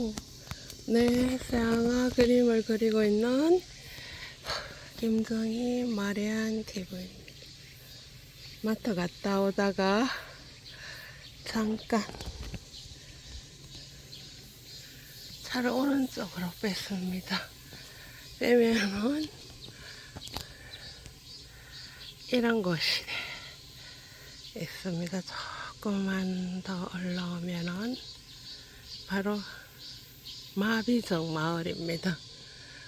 어, 네, 쌍아 그림을 그리고 있는 김정희 마리안 TV입니다. 마트 갔다 오다가 잠깐 차를 오른쪽으로 뺐습니다. 빼면은 이런 곳이 있습니다. 조금만 더 올라오면은 바로 마비정 마을입니다.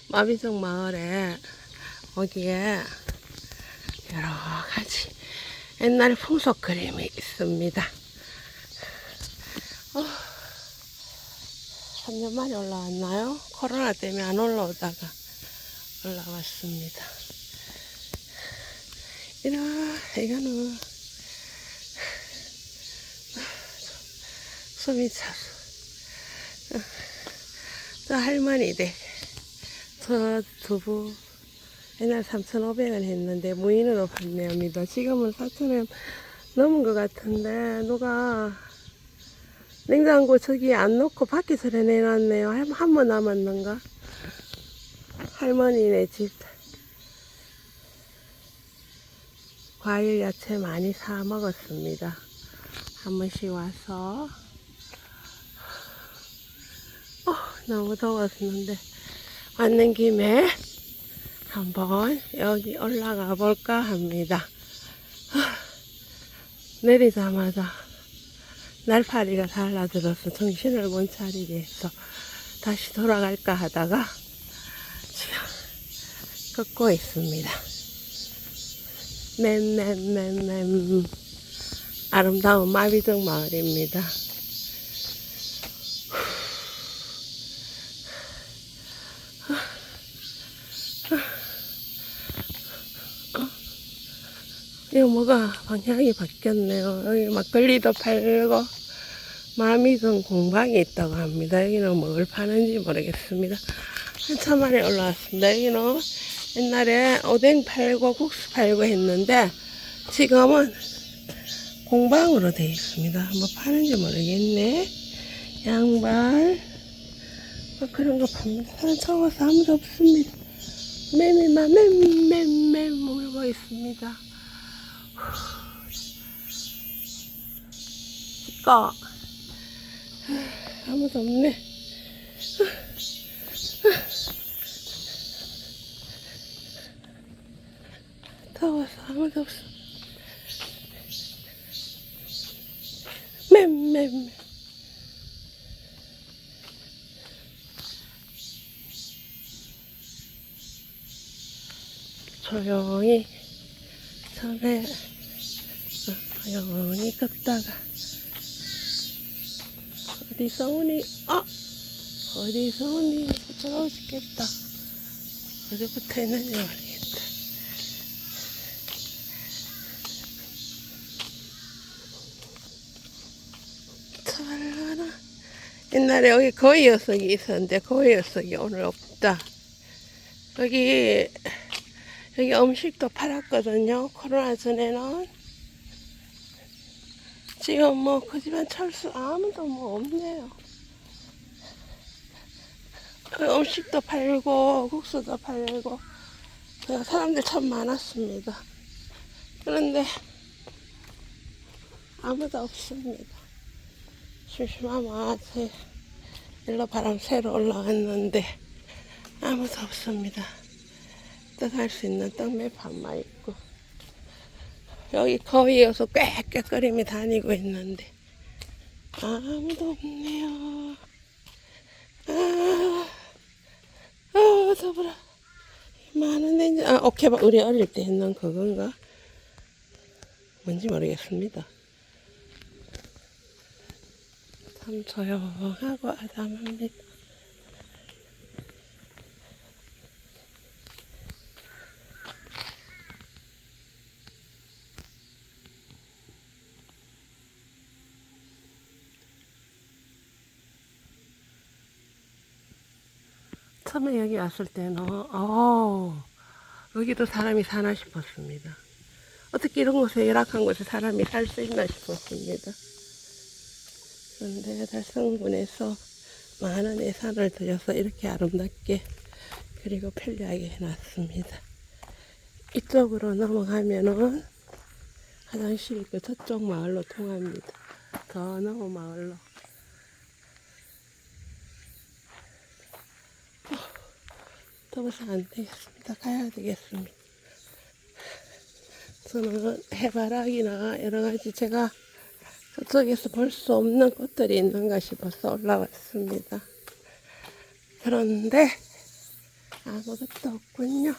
마비정 마을에 거기에 여러 가지 옛날 풍속 그림이 있습니다. 어, 3년 만에 올라왔나요? 코로나 때문에 안 올라오다가 올라왔습니다. 이라, 이거는 숨이 차서. 저 할머니들, 저 두부 옛날 3,500원 했는데 무인으로 판매합니다. 지금은 4,000원 넘은 것 같은데 누가 냉장고 저기 안 넣고 밖에서 내놨네요. 한 번 남았는가? 할머니네 집. 과일 야채 많이 사 먹었습니다. 한 번씩 와서 어, 너무 더웠는데 왔는 김에 한번 여기 올라가 볼까 합니다. 하, 내리자마자 날파리가 달라들어서 정신을 못 차리게 해서 다시 돌아갈까 하다가 지금 걷고 있습니다. 맴맴맴맴 아름다운 마비정 마을입니다. 이거 뭐가 방향이 바뀌었네요. 여기 막걸리도 팔고 마미성 공방이 있다고 합니다. 여기는 뭘 파는지 모르겠습니다. 한참 만에 올라왔습니다. 여기는 옛날에 오뎅 팔고 국수 팔고 했는데 지금은 공방으로 되어 있습니다. 뭐 파는지 모르겠네. 양발 뭐 그런 거 팝니다. 사람 적어서 아무도 없습니다. 매매만 맴맴맴 물고 있습니다. 시꺼 아무도 없네. 더워서 아무도 없어. 맴맴. 조용히 전에 조용히 걷다가 어디서 오니? 아! 어디서 오니? 부끄러워 죽겠다. 어디 붙어 있는지 모르겠다. 찰라라. 옛날에 여기 거위 녀석이 있었는데 거위 녀석이 오늘 없다. 여기 여기 음식도 팔았거든요. 코로나 전에는 지금 뭐 그 집안 철수 아무도 뭐 없네요. 음식도 팔고 국수도 팔고 사람들 참 많았습니다. 그런데 아무도 없습니다. 심심하면 제 일로 바람 새러 올라왔는데 아무도 없습니다. 떡할 수 있는 떡매판만 있고 여기 거위여서 꽥꽥거리며 다니고 있는데 아무도 없네요. 아, 아 더불어. 많은 냉장, 아, 오케이, 우리 어릴 때 했는 그건가? 뭔지 모르겠습니다. 참 조용하고 아담합니다. 처음에 여기 왔을 때는, 어, 여기도 사람이 사나 싶었습니다. 어떻게 이런 곳에 열악한 곳에 사람이 살 수 있나 싶었습니다. 그런데 달성군에서 많은 예산을 들여서 이렇게 아름답게 그리고 편리하게 해놨습니다. 이쪽으로 넘어가면은 화장실이 그 저쪽 마을로 통합니다. 더 넘어 마을로. 더워서 안 되겠습니다. 가야 되겠습니다. 저는 해바라기나 여러 가지 제가 저쪽에서 볼 수 없는 꽃들이 있는가 싶어서 올라왔습니다. 그런데 아무것도 없군요.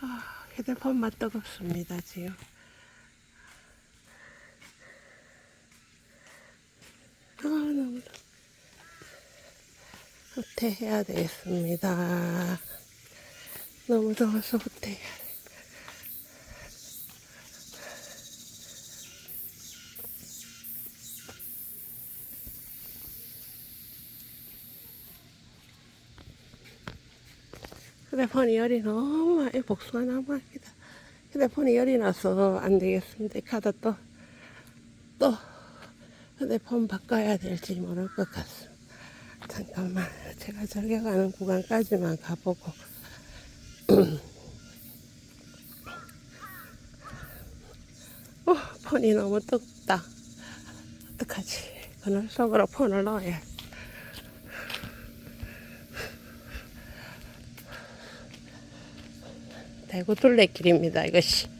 아, 휴대폰만 뜨겁습니다, 지금. 아, 너무 후퇴해야 되겠습니다. 너무 더워서 후퇴해야 돼. 휴대폰 이 열이 너무 많이 복숭아 나무합니다. 휴대폰 이 열이 나서 안 되겠습니다. 이 카드 또, 또 휴대폰 바꿔야 될지 모를 것 같습니다. 잠깐만, 제가 저기 가는 구간까지만 가보고. 어, 폰이 너무 뜨겁다. 어떡하지? 그늘 속으로 폰을 넣어야 대구 둘레길입니다, 이것이.